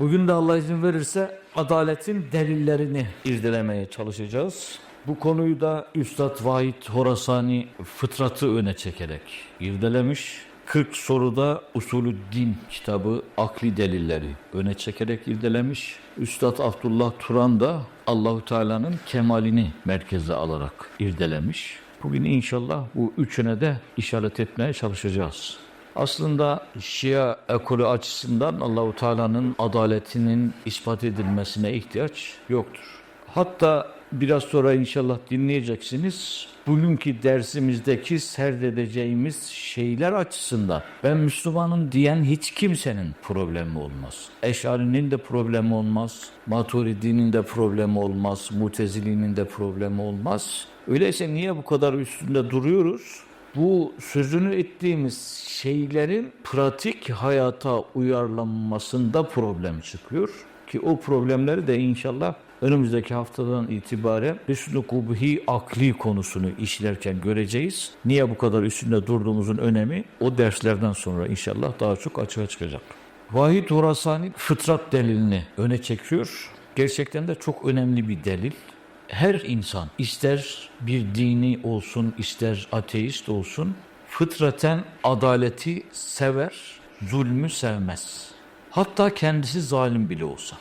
Bugün de Allah izin verirse adaletin delillerini irdelemeye çalışacağız. Bu konuyu da Üstad Vahit Horasani fıtratı öne çekerek irdelemiş. 40 soruda Usulü Din kitabı akli delilleri öne çekerek irdelemiş. Üstad Abdullah Turan da Allahu Teala'nın kemalini merkeze alarak irdelemiş. Bugün inşallah bu üçüne de işaret etmeye çalışacağız. Aslında Şia ekolü açısından Allahu Teala'nın adaletinin ispat edilmesine ihtiyaç yoktur. Hatta biraz sonra inşallah dinleyeceksiniz. Bugünkü dersimizdeki serdedeceğimiz şeyler açısından ben Müslümanım diyen hiç kimsenin problemi olmaz. Eşari'nin de problemi olmaz. Maturidi'nin de problemi olmaz. Mutezili'nin de problemi olmaz. Öyleyse niye bu kadar üstünde duruyoruz? Bu sözünü ettiğimiz şeylerin pratik hayata uyarlanmasında problem çıkıyor. Ki o problemleri de inşallah önümüzdeki haftadan itibaren Hüsnü Kubhi akli konusunu işlerken göreceğiz. Niye bu kadar üstünde durduğumuzun önemi o derslerden sonra inşallah daha çok açığa çıkacak. Vahid Horasani fıtrat delilini öne çekiyor. Gerçekten de çok önemli bir delil her insan ister bir dini olsun ister ateist olsun fıtraten adaleti sever, zulmü sevmez. Hatta kendisi zalim bile olsa.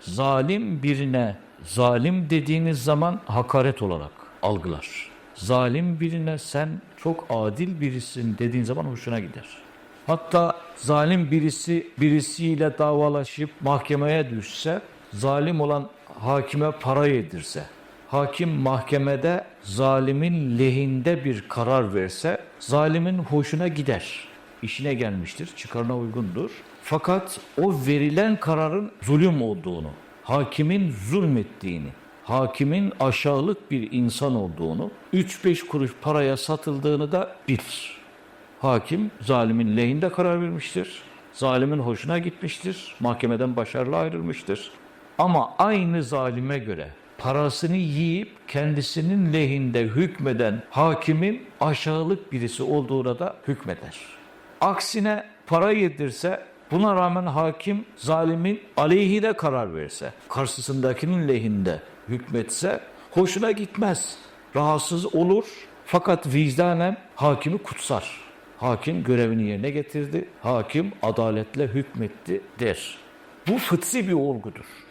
Zalim birine zalim dediğiniz zaman hakaret olarak algılar. Zalim birine sen çok adil birisin dediğin zaman hoşuna gider. Hatta zalim birisi birisiyle davalaşıp mahkemeye düşse, zalim olan hakime para yedirse, hakim mahkemede zalimin lehinde bir karar verse zalimin hoşuna gider. İşine gelmiştir, çıkarına uygundur. Fakat o verilen kararın zulüm olduğunu, hakimin zulmettiğini, hakimin aşağılık bir insan olduğunu, 3-5 kuruş paraya satıldığını da bilir. Hakim zalimin lehinde karar vermiştir. Zalimin hoşuna gitmiştir. Mahkemeden başarılı ayrılmıştır. Ama aynı zalime göre parasını yiyip kendisinin lehinde hükmeden hakimin aşağılık birisi olduğuna da hükmeder. Aksine para yedirse buna rağmen hakim zalimin aleyhine karar verse, karşısındakinin lehinde hükmetse hoşuna gitmez. Rahatsız olur fakat vicdanen hakimi kutsar. Hakim görevini yerine getirdi. Hakim adaletle hükmetti der. Bu fıtri bir olgudur.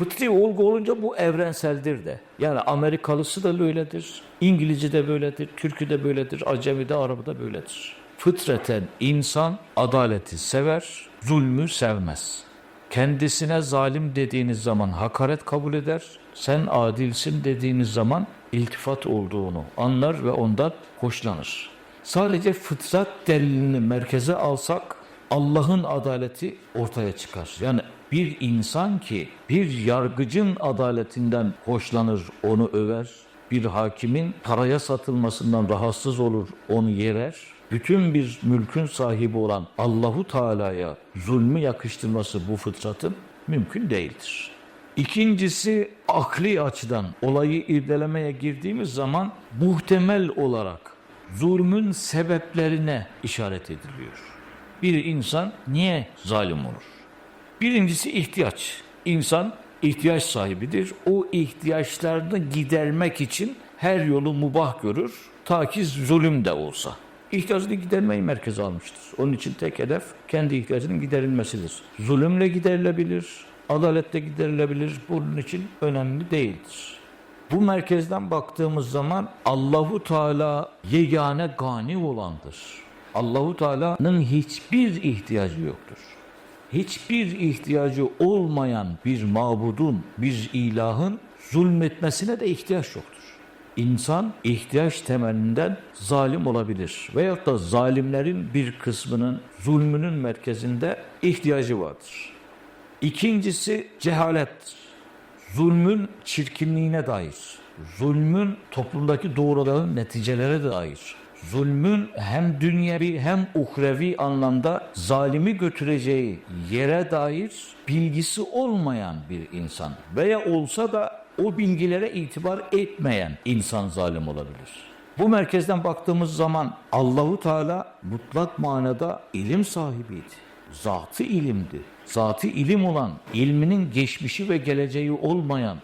Fıtri olgu olunca bu evrenseldir de. Yani Amerikalısı da böyledir, İngilizce de böyledir, Türkü de böyledir, Acemi de Arabı da böyledir. Fıtraten insan adaleti sever, zulmü sevmez. Kendisine zalim dediğiniz zaman hakaret kabul eder, sen adilsin dediğiniz zaman iltifat olduğunu anlar ve ondan hoşlanır. Sadece fıtrat delilini merkeze alsak Allah'ın adaleti ortaya çıkar. Yani bir insan ki bir yargıcın adaletinden hoşlanır, onu över. Bir hakimin paraya satılmasından rahatsız olur, onu yerer. Bütün bir mülkün sahibi olan Allahu Teala'ya zulmü yakıştırması bu fıtratın mümkün değildir. İkincisi akli açıdan olayı irdelemeye girdiğimiz zaman muhtemel olarak zulmün sebeplerine işaret ediliyor. Bir insan niye zalim olur? Birincisi ihtiyaç. İnsan ihtiyaç sahibidir. O ihtiyaçlarını gidermek için her yolu mubah görür. Ta ki zulüm de olsa. İhtiyacını gidermeyi merkeze almıştır. Onun için tek hedef kendi ihtiyacının giderilmesidir. Zulümle giderilebilir, adaletle giderilebilir. Bunun için önemli değildir. Bu merkezden baktığımız zaman Allahu Teala yegane gani olandır. Allahu Teala'nın hiçbir ihtiyacı yoktur. Hiçbir ihtiyacı olmayan bir mabudun, bir ilahın zulmetmesine de ihtiyaç yoktur. İnsan ihtiyaç temelinden zalim olabilir veyahut da zalimlerin bir kısmının zulmünün merkezinde ihtiyacı vardır. İkincisi cehalettir zulmün çirkinliğine dair, zulmün toplumdaki doğruların neticelere dair, zulmün hem dünyevi hem uhrevi anlamda zalimi götüreceği yere dair bilgisi olmayan bir insan veya olsa da o bilgilere itibar etmeyen insan zalim olabilir. Bu merkezden baktığımız zaman Allahu Teala mutlak manada ilim sahibiydi. zatı ilimdi. Zatı ilim olan, ilminin geçmişi ve geleceği olmayan,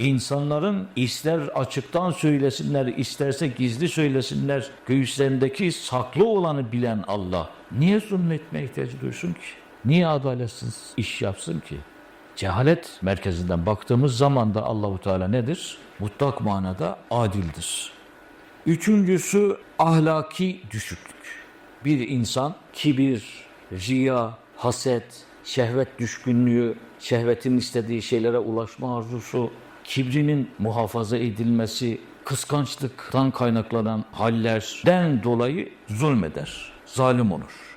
insanların ister açıktan söylesinler, isterse gizli söylesinler, göğüslerindeki saklı olanı bilen Allah niye zulmetmeye ihtiyacı duysun ki? Niye adaletsiz iş yapsın ki? Cehalet merkezinden baktığımız zaman da Allahu Teala nedir? Mutlak manada adildir. Üçüncüsü ahlaki düşüklük. Bir insan kibir, riya, haset, şehvet düşkünlüğü, şehvetin istediği şeylere ulaşma arzusu, kibrinin muhafaza edilmesi, kıskançlıktan kaynaklanan hallerden dolayı zulmeder, zalim olur.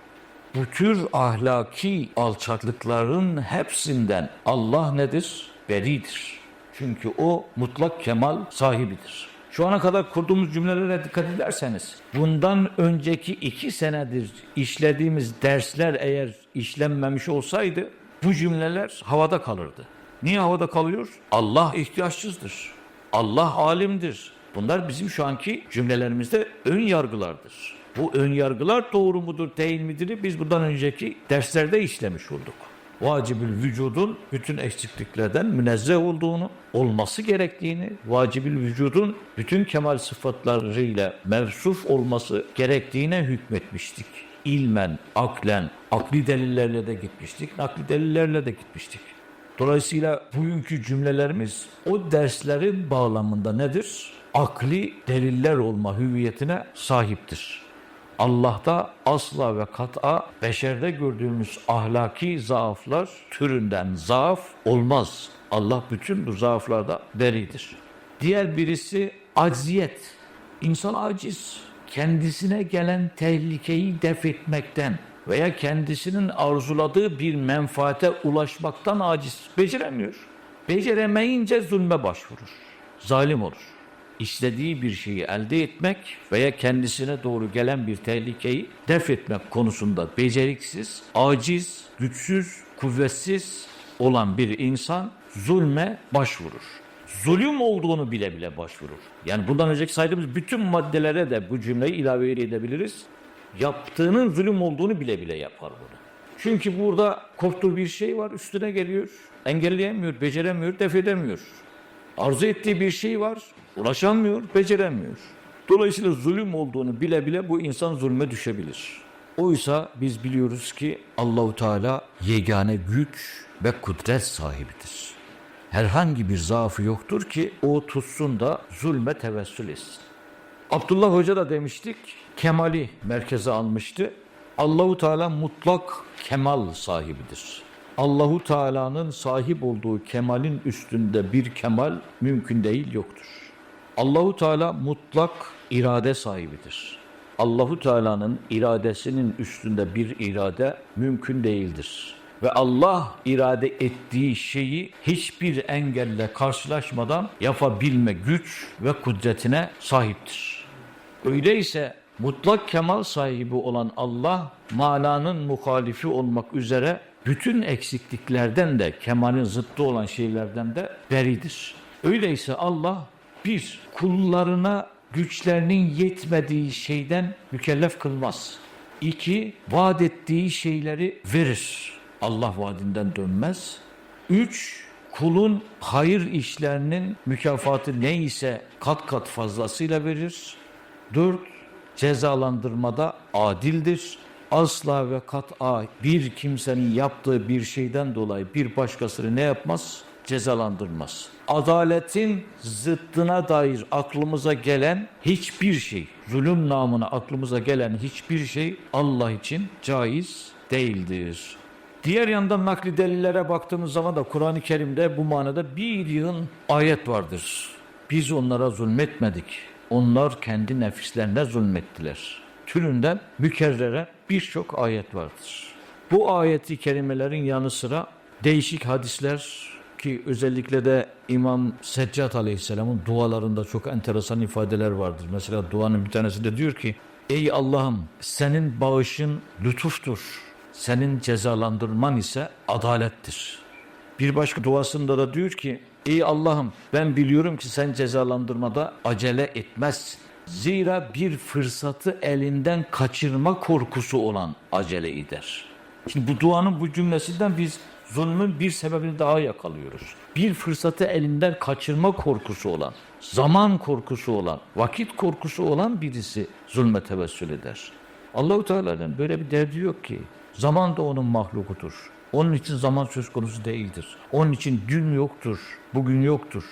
Bu tür ahlaki alçaklıkların hepsinden Allah nedir? Beridir. Çünkü o mutlak kemal sahibidir. Şu ana kadar kurduğumuz cümlelere dikkat ederseniz, bundan önceki iki senedir işlediğimiz dersler eğer işlenmemiş olsaydı, bu cümleler havada kalırdı. Niye havada kalıyor? Allah ihtiyaçsızdır. Allah alimdir. Bunlar bizim şu anki cümlelerimizde ön yargılardır. Bu ön yargılar doğru mudur değil midir biz bundan önceki derslerde işlemiş olduk. Vacibül vücudun bütün eksikliklerden münezzeh olduğunu, olması gerektiğini, vacibül vücudun bütün kemal sıfatlarıyla mevsuf olması gerektiğine hükmetmiştik. İlmen, aklen, akli delillerle de gitmiştik, nakli delillerle de gitmiştik. Dolayısıyla bugünkü cümlelerimiz o derslerin bağlamında nedir? Akli deliller olma hüviyetine sahiptir. Allah'ta asla ve kat'a beşerde gördüğümüz ahlaki zaaflar türünden zaaf olmaz. Allah bütün bu zaaflarda beridir. Diğer birisi acziyet. İnsan aciz. Kendisine gelen tehlikeyi def etmekten veya kendisinin arzuladığı bir menfaate ulaşmaktan aciz. Beceremiyor. Beceremeyince zulme başvurur. Zalim olur istediği bir şeyi elde etmek veya kendisine doğru gelen bir tehlikeyi def etmek konusunda beceriksiz, aciz, güçsüz, kuvvetsiz olan bir insan zulme başvurur. Zulüm olduğunu bile bile başvurur. Yani bundan önceki saydığımız bütün maddelere de bu cümleyi ilave edebiliriz. Yaptığının zulüm olduğunu bile bile yapar bunu. Çünkü burada korktuğu bir şey var üstüne geliyor. Engelleyemiyor, beceremiyor, def edemiyor. Arzu ettiği bir şey var, ulaşamıyor, beceremiyor. Dolayısıyla zulüm olduğunu bile bile bu insan zulme düşebilir. Oysa biz biliyoruz ki Allahu Teala yegane güç ve kudret sahibidir. Herhangi bir zaafı yoktur ki o tutsun da zulme tevessül etsin. Abdullah Hoca da demiştik, kemali merkeze almıştı. Allahu Teala mutlak kemal sahibidir. Allahu Teala'nın sahip olduğu kemalin üstünde bir kemal mümkün değil yoktur. Allahu Teala mutlak irade sahibidir. Allahu Teala'nın iradesinin üstünde bir irade mümkün değildir. Ve Allah irade ettiği şeyi hiçbir engelle karşılaşmadan yapabilme güç ve kudretine sahiptir. Öyleyse mutlak kemal sahibi olan Allah mananın muhalifi olmak üzere bütün eksikliklerden de kemalin zıttı olan şeylerden de beridir. Öyleyse Allah bir kullarına güçlerinin yetmediği şeyden mükellef kılmaz. İki, vaat ettiği şeyleri verir. Allah vaadinden dönmez. Üç, kulun hayır işlerinin mükafatı neyse kat kat fazlasıyla verir. Dört, cezalandırmada adildir. Asla ve kat'a bir kimsenin yaptığı bir şeyden dolayı bir başkasını ne yapmaz? Cezalandırmaz. Adaletin zıttına dair aklımıza gelen hiçbir şey, zulüm namına aklımıza gelen hiçbir şey Allah için caiz değildir. Diğer yandan nakli delillere baktığımız zaman da Kur'an-ı Kerim'de bu manada bir yığın ayet vardır. Biz onlara zulmetmedik. Onlar kendi nefislerine zulmettiler. Türünden mükerrere birçok ayet vardır. Bu ayeti kerimelerin yanı sıra değişik hadisler ki özellikle de İmam Seccat Aleyhisselam'ın dualarında çok enteresan ifadeler vardır. Mesela duanın bir tanesinde diyor ki Ey Allah'ım senin bağışın lütuftur. Senin cezalandırman ise adalettir. Bir başka duasında da diyor ki Ey Allah'ım ben biliyorum ki sen cezalandırmada acele etmezsin. Zira bir fırsatı elinden kaçırma korkusu olan acele eder. Şimdi bu duanın bu cümlesinden biz zulmün bir sebebini daha yakalıyoruz. Bir fırsatı elinden kaçırma korkusu olan, zaman korkusu olan, vakit korkusu olan birisi zulme tevessül eder. Allahu Teala'nın böyle bir derdi yok ki. Zaman da onun mahlukudur. Onun için zaman söz konusu değildir. Onun için dün yoktur, bugün yoktur.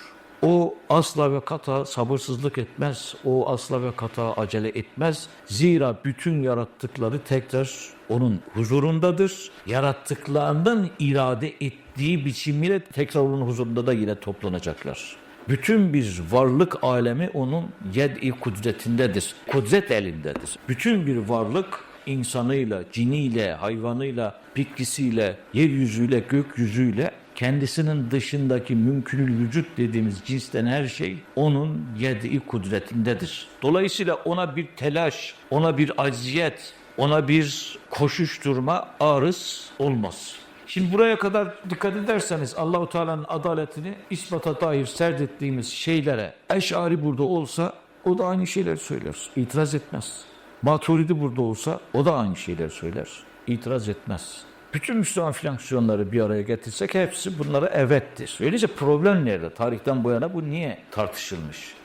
O asla ve kata sabırsızlık etmez. O asla ve kata acele etmez. Zira bütün yarattıkları tekrar onun huzurundadır. Yarattıklarından irade ettiği biçimiyle tekrar onun huzurunda da yine toplanacaklar. Bütün bir varlık alemi onun yed-i kudretindedir. Kudret elindedir. Bütün bir varlık insanıyla, ciniyle, hayvanıyla, bitkisiyle, yeryüzüyle, gökyüzüyle kendisinin dışındaki mümkünül vücut dediğimiz cinsten her şey onun yedi kudretindedir. Dolayısıyla ona bir telaş, ona bir acziyet, ona bir koşuşturma arız olmaz. Şimdi buraya kadar dikkat ederseniz Allahu Teala'nın adaletini ispata dair serdettiğimiz şeylere Eş'ari burada olsa o da aynı şeyler söyler. İtiraz etmez. Maturidi burada olsa o da aynı şeyler söyler. İtiraz etmez. Bütün Müslüman fraksiyonları bir araya getirsek hepsi bunlara evettir. Öyleyse problem nerede? Tarihten bu yana bu niye tartışılmış?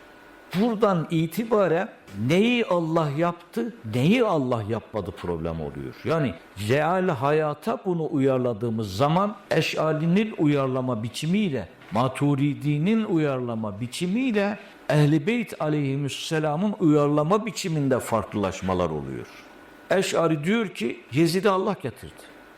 Buradan itibaren neyi Allah yaptı, neyi Allah yapmadı problem oluyor. Yani real hayata bunu uyarladığımız zaman Eş'ali'nin uyarlama biçimiyle, Maturidi'nin uyarlama biçimiyle Ehl-i Beyt aleyhisselamın uyarlama biçiminde farklılaşmalar oluyor. Eş'ari diyor ki Yezid'i Allah getirdi.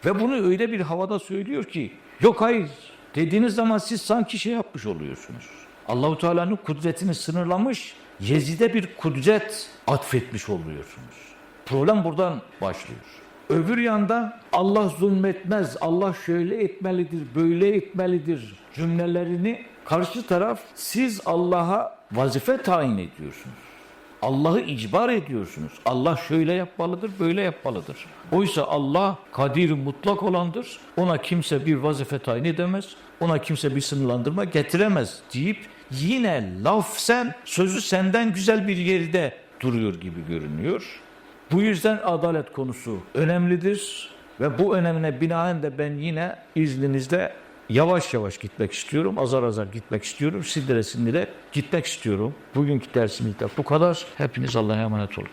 Ve bunu öyle bir havada söylüyor ki yok hayır dediğiniz zaman siz sanki şey yapmış oluyorsunuz. Allahu Teala'nın kudretini sınırlamış, Yezid'e bir kudret atfetmiş oluyorsunuz. Problem buradan başlıyor. Öbür yandan Allah zulmetmez, Allah şöyle etmelidir, böyle etmelidir cümlelerini karşı taraf siz Allah'a vazife tayin ediyorsunuz. Allah'ı icbar ediyorsunuz. Allah şöyle yapmalıdır, böyle yapmalıdır. Oysa Allah kadir mutlak olandır. Ona kimse bir vazife tayin edemez. Ona kimse bir sınırlandırma getiremez deyip yine laf sen, sözü senden güzel bir yerde duruyor gibi görünüyor. Bu yüzden adalet konusu önemlidir ve bu önemine binaen de ben yine izninizle yavaş yavaş gitmek istiyorum. Azar azar gitmek istiyorum. Sindire sindire gitmek istiyorum. Bugünkü dersimizde bu kadar. Hepiniz Allah'a emanet olun.